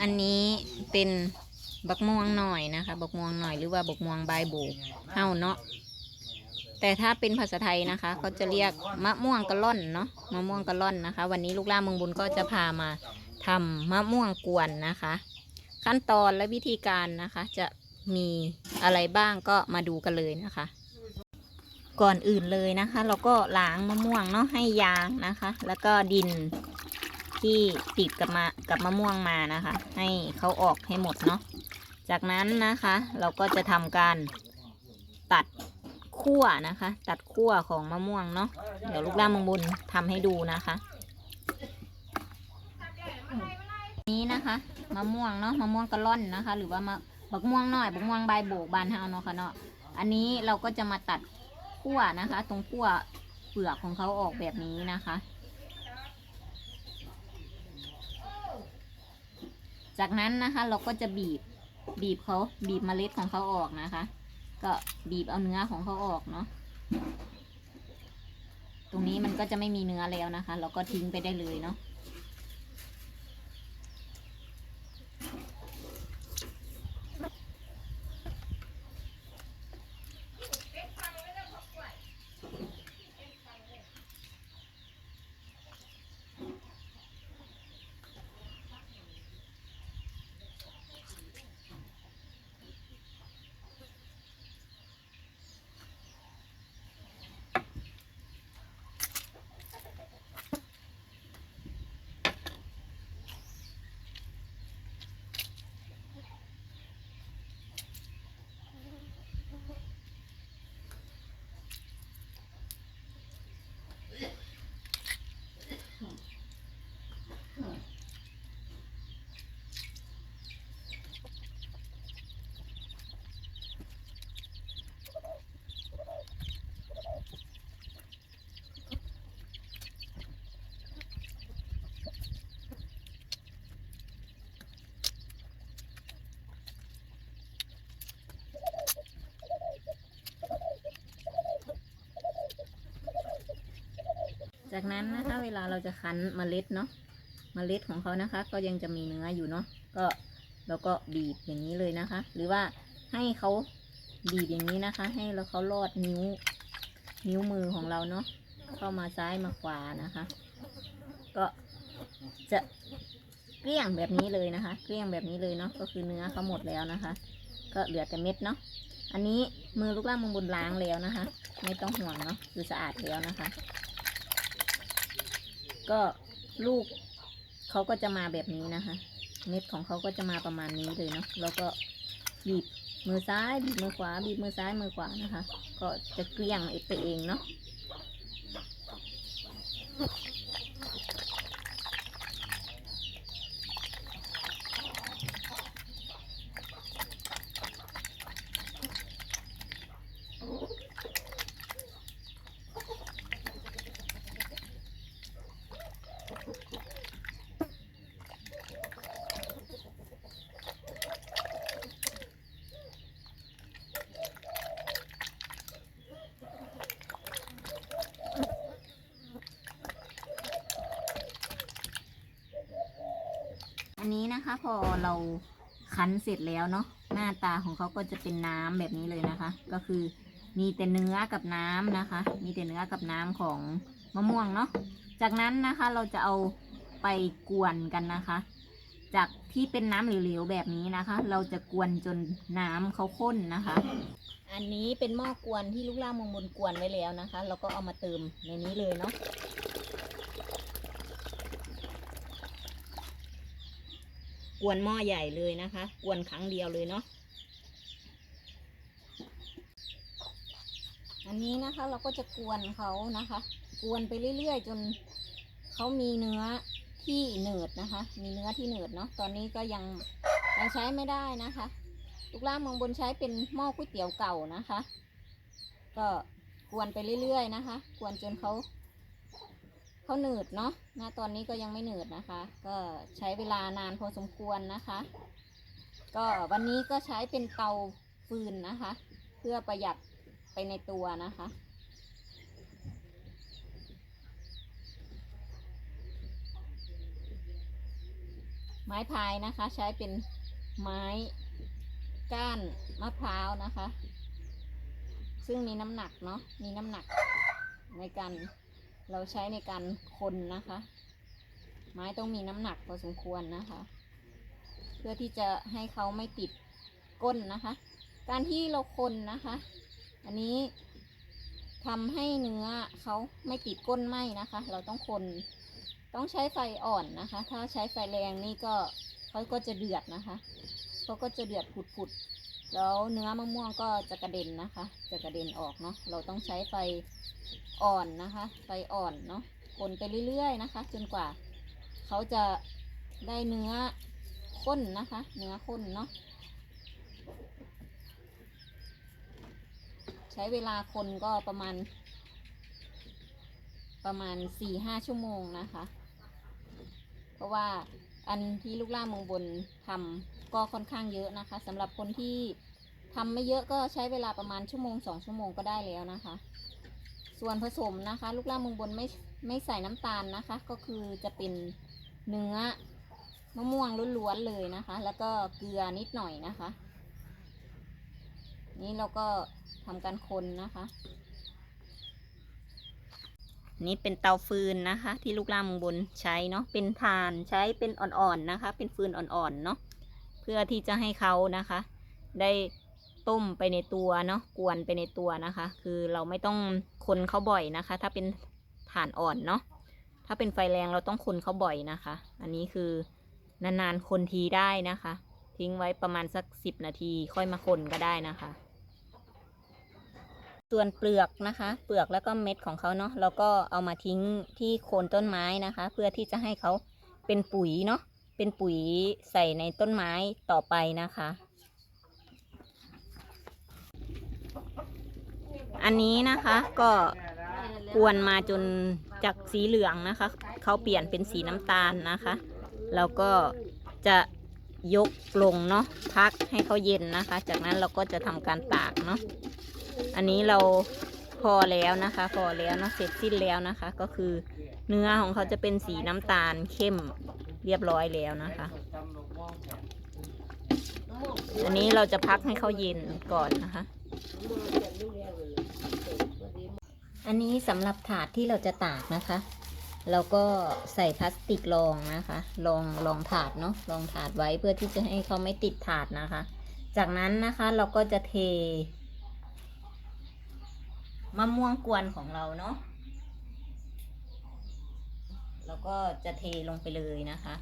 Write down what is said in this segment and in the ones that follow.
อันนี้เป็นบักม่วงหน่อยนะคะ บักม่วงหน่อยหรือว่าบักม่วงใบโบกเฮาเนาะแต่ถ้าเป็นภาษาไทยนะคะเขาจะเรียกมะม่วงกะล่อนเนาะมะม่วงกะล่อนนะคะ วันนี้ลูกล่าเมืองบุญก็จะพามาทำมะม่วงกวนนะคะ ขั้นตอนและวิธีการนะคะ จะมีอะไรบ้างก็มาดูกันเลยนะคะ ก่อนอื่นเลยนะคะ เราก็ล้างมะม่วงเนาะให้ยางนะคะ แล้วก็ดิน ที่ติดกับมากับมะม่วงมานะคะ ให้เขาออกให้หมดเนาะจากนั้นนะคะ เราก็จะทำการตัดขั้วนะคะ ตัดขั้วของมะม่วงเนาะเดี๋ยวลูกล่ามงบุญทำให้ดูนะคะ นี้นะคะมะม่วงเนาะมะม่วงกระล่อนนะคะ หรือว่ามะบักม่วงหน้อยบักม่วงใบโบกบานเฮาเนาะค่ะเนาะอันนี้เราก็จะมาตัดขั้วนะคะ ตรงขั้วเปลือกของเขาออกแบบนี้นะคะ จากนั้นนะคะเราก็จะบีบบีบเขาบีบเมล็ดของเขาออกนะคะ ก็บีบเอาเนื้อของเขาออกเนาะตรงนี้มันก็จะไม่มีเนื้อแล้วนะคะ เราก็ทิ้งไปได้เลยเนาะ จากนั้นนะคะ เวลาเราจะคั้นเมล็ดเนาะเมล็ดของเขานะคะ ก็ยังจะมีเนื้ออยู่เนาะก็เราก็บีบอย่างนี้เลยนะคะ หรือว่าให้เขาบีบอย่างนี้นะคะ ให้เราเขาลอดนิ้ว นิ้วมือของเราเนาะเข้ามาซ้ายมาขวานะคะ ก็จะเกลี้ยงแบบนี้เลยนะคะ เกลี้ยงแบบนี้เลยเนาะก็คือเนื้อเขาหมดแล้วนะคะ ก็เหลือแต่เม็ดเนาะอันนี้มือลูกล่างมือบนล้างแล้วนะคะ ไม่ต้องห่วงเนาะคือสะอาดแล้วนะคะ ก็ลูกเขาก็จะมาแบบนี้นะคะ เม็ดของเขาก็จะมาประมาณนี้เลยเนาะแล้วก็บีบมือซ้ายบีบมือขวาบีบมือซ้ายมือขวานะคะ ก็จะเกลี้ยงไปเองเนาะ อันนี้นะคะพอเราคั้นเสร็จแล้วเนาะหน้าตาของเขาก็จะเป็นน้ำแบบนี้เลยนะคะ ก็คือมีแต่เนื้อกับน้ำนะคะ มีแต่เนื้อกับน้ำของมะม่วงเนาะจากนั้นนะคะเราจะเอาไปกวนกันนะคะ จากที่เป็นน้ำเหลวๆแบบนี้นะคะ เราจะกวนจนน้ำเขาข้นนะคะ อันนี้เป็นหม้อกวนที่ลูกล่างมงบนกวนไว้แล้วนะคะ เราก็เอามาเติมในนี้เลยเนาะ กวนหม้อใหญ่เลยนะคะ กวนครั้งเดียวเลยเนาะอันนี้นะคะเราก็จะกวนเขานะคะ กวนไปเรื่อยๆ จนเขามีเนื้อที่เหนืดนะคะ มีเนื้อที่เหนืดเนาะตอนนี้ก็ยังยังใช้ไม่ได้นะคะลูกล่างมองบนใช้เป็นหม้อก๋วยเตี๋ยวเก่านะคะ ก็กวนไปเรื่อยๆนะคะ กวนจนเขา เขาหนืดเนาะณตอนนี้ก็ยังไม่หนืดนะคะ ก็ใช้เวลานานพอสมควรนะคะ ก็วันนี้ก็ใช้เป็นเตาฟืนนะคะ เพื่อประหยัดไปในตัวนะคะไม้พายนะคะ ใช้เป็นไม้ก้านมะพร้าวนะคะ ซึ่งมีน้ำหนักเนาะมีน้ำหนักในการ เราใช้ในการคนนะคะ ไม้ต้องมีน้ำหนักพอสมควรนะคะ เพื่อที่จะให้เขาไม่ติดก้นนะคะ การที่เราคนนะคะ อันนี้ทำให้เนื้อเขาไม่ติดก้นไหมนะคะ เราต้องคนต้องใช้ไฟอ่อนนะคะ ถ้าใช้ไฟแรงนี่ก็เขาก็จะเดือดนะคะเขาก็จะเดือดผุดๆ แล้วเนื้อมะม่วงก็จะกระเด็นนะคะ จะกระเด็นออกเนาะ เราต้องใช้ไฟอ่อนนะคะ ไฟอ่อนเนาะ คนไปเรื่อยๆนะคะ จนกว่าเขาจะได้เนื้อข้นนะคะ เนื้อข้นเนาะ ใช้เวลาคนก็ประมาณ ประมาณสี่ห้าชั่วโมงนะคะ เพราะว่า อันที่ลูกล่าเมืองบนทำก็ค่อนข้างเยอะนะคะสำหรับคนที่ทำไม่เยอะก็ใช้เวลาประมาณชั่วโมงสองชั่วโมงก็ได้แล้วนะคะ ส่วนผสมนะคะ ลูกล่าเมืองบนไม่ไม่ใส่น้ำตาลนะคะ ก็คือจะเป็นเนื้อมะม่วงล้วนๆเลยนะคะ แล้วก็เกลือนิดหน่อยนะคะ นี่เราก็ทำการคนนะคะ นี่เป็นเตาฟืนนะคะ ที่ลูกล่างเมืองบนใช้เนาะเป็นทานใช้เป็นอ่อนๆนะคะ เป็นฟืนอ่อนๆเนาะเพื่อที่จะให้เขานะคะ ได้ต้มไปในตัวเนาะกวนไปในตัวนะคะ คือเราไม่ต้องคนเขาบ่อยนะคะ ถ้าเป็นถ่านอ่อนเนาะถ้าเป็นไฟแรงเราต้องคนเขาบ่อยนะคะ อันนี้คือนานๆคนทีได้นะคะ ทิ้งไว้ประมาณสักสิบนาทีค่อยมาคนก็ได้นะคะ ส่วนเปลือกนะคะ เปลือกแล้วก็เม็ดของเขาเนาะเราก็เอามาทิ้งที่โคนต้นไม้นะคะ เพื่อที่จะให้เขาเป็นปุ๋ยเนาะเป็นปุ๋ยใส่ในต้นไม้ต่อไปนะคะ อันนี้นะคะก็กวนมาจนจากสีเหลืองนะคะ เขาเปลี่ยนเป็นสีน้ำตาลนะคะแล้วก็จะยกลงเนาะพักให้เขาเย็นนะคะ จากนั้นเราก็จะทำการตากเนาะ อันนี้เราพอแล้วนะคะ พอแล้วเนะเสร็จสิ้นแล้วนะคะ ก็คือเนื้อของเขาจะเป็นสีน้ำตาลเข้มเรียบร้อยแล้วนะคะ อันนี้เราจะพักให้เขาเย็นก่อนนะคะ อันนี้สำหรับถาดที่เราจะตากนะคะเราก็ใส่พลาสติกรองนะคะรองรองถาดเนาะรองถาดไว้เพื่อที่จะให้เขาไม่ติดถาดนะคะ จากนั้นนะคะเราก็จะเท มะม่วงกวนของเราเนาะแล้วก็จะเทลงไปเลยนะคะ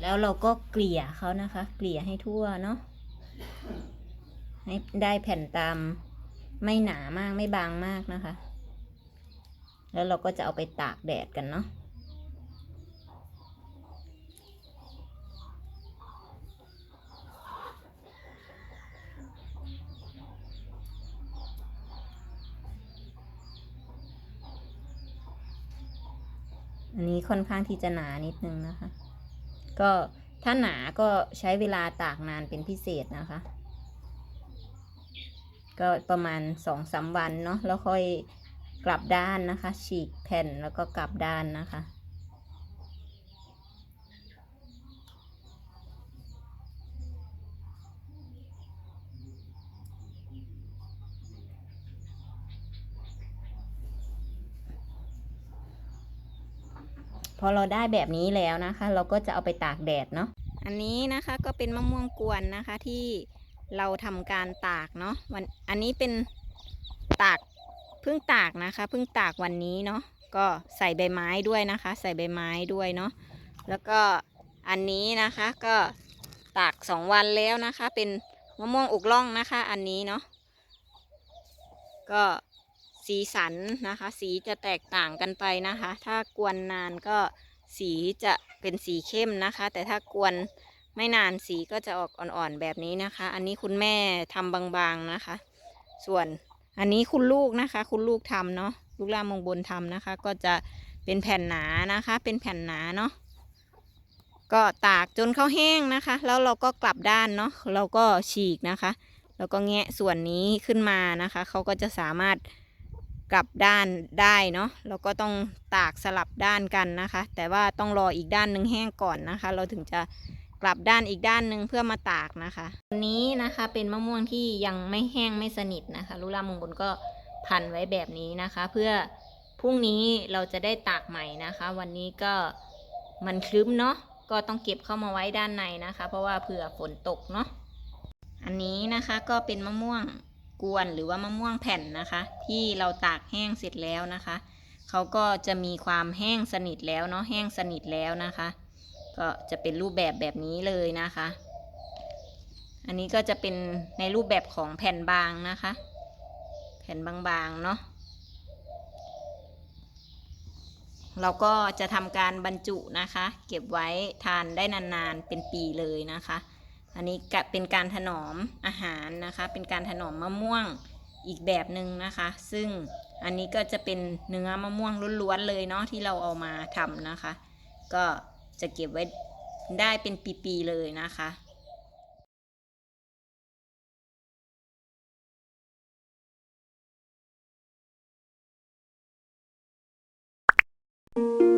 แล้วเราก็เกลี่ยเขานะคะ เกลี่ยให้ทั่วเนาะให้ได้แผ่นตามไม่หนามากไม่บางมากนะคะ แล้วเราก็จะเอาไปตากแดดกันเนาะอันนี้ค่อนข้างที่จะหนานิดนึงนะคะ ก็ถ้าหนาก็ใช้เวลาตากนานเป็นพิเศษนะคะ ก็ประมาณสองสามวันเนาะแล้วค่อยกลับด้านนะคะ ฉีกแผ่นแล้วก็กลับด้านนะคะ พอเราได้แบบนี้แล้วนะคะ เราก็จะเอาไปตากแดดเนาะอันนี้นะคะก็เป็นมะม่วงกวนนะคะที่เราทำการตากเนาะวันอันนี้เป็นตากเพิ่งตากนะคะเพิ่งตากวันนี้เนาะก็ใส่ใบไม้ด้วยนะคะ ใส่ใบไม้ด้วยเนาะแล้วก็อันนี้นะคะก็ตากสองวันแล้วนะคะ เป็นมะม่วงอกล่องนะคะ อันนี้เนาะก็ สีสันนะคะ สีจะแตกต่างกันไปนะคะ ถ้ากวนนานก็สีจะเป็นสีเข้มนะคะ แต่ถ้ากวนไม่นานสีก็จะออกอ่อนๆแบบนี้นะคะ อันนี้คุณแม่ทำบางๆนะคะ ส่วนอันนี้คุณลูกนะคะ คุณลูกทำเนาะลูกล่ามงบนทำนะคะ ก็จะเป็นแผ่นหนานะคะ เป็นแผ่นหนาเนาะก็ตากจนเขาแห้งนะคะ แล้วเราก็กลับด้านเนาะเราก็ฉีกนะคะ แล้วก็แงะส่วนนี้ขึ้นมานะคะเขาก็จะสามารถ กลับด้านได้เนาะเราก็ต้องตากสลับด้านกันนะคะ แต่ว่าต้องรออีกด้านหนึ่งแห้งก่อนนะคะ เราถึงจะกลับด้านอีกด้านหนึ่งเพื่อมาตากนะคะอันนี้นะคะเป็นมะม่วงที่ยังไม่แห้งไม่สนิทนะคะลูลามงบนก็พันไว้แบบนี้นะคะ เพื่อพรุ่งนี้เราจะได้ตากใหม่นะคะ วันนี้ก็มันคลึ้มเนาะก็ต้องเก็บเข้ามาไว้ด้านในนะคะ เพราะว่าเผื่อฝนตกเนาะอันนี้นะคะก็เป็นมะม่วง กวนหรือว่ามะม่วงแผ่นนะคะ ที่เราตากแห้งเสร็จแล้วนะคะเขาก็จะมีความแห้งสนิทแล้วเนาะแห้งสนิทแล้วนะคะ ก็จะเป็นรูปแบบแบบนี้เลยนะคะ อันนี้ก็จะเป็นในรูปแบบของแผ่นบางนะคะ แผ่นบางๆเนาะเราก็จะทำการบรรจุนะคะ เก็บไว้ทานได้นานๆเป็นปีเลยนะคะ อันนี้เป็นการถนอมอาหารนะคะ เป็นการถนอมมะม่วงอีกแบบหนึ่งนะคะ ซึ่งอันนี้ก็จะเป็นเนื้อมะม่วงล้วนๆเลยเนาะที่เราเอามาทำนะคะ ก็จะเก็บไว้ได้เป็นปีๆเลยนะคะうん。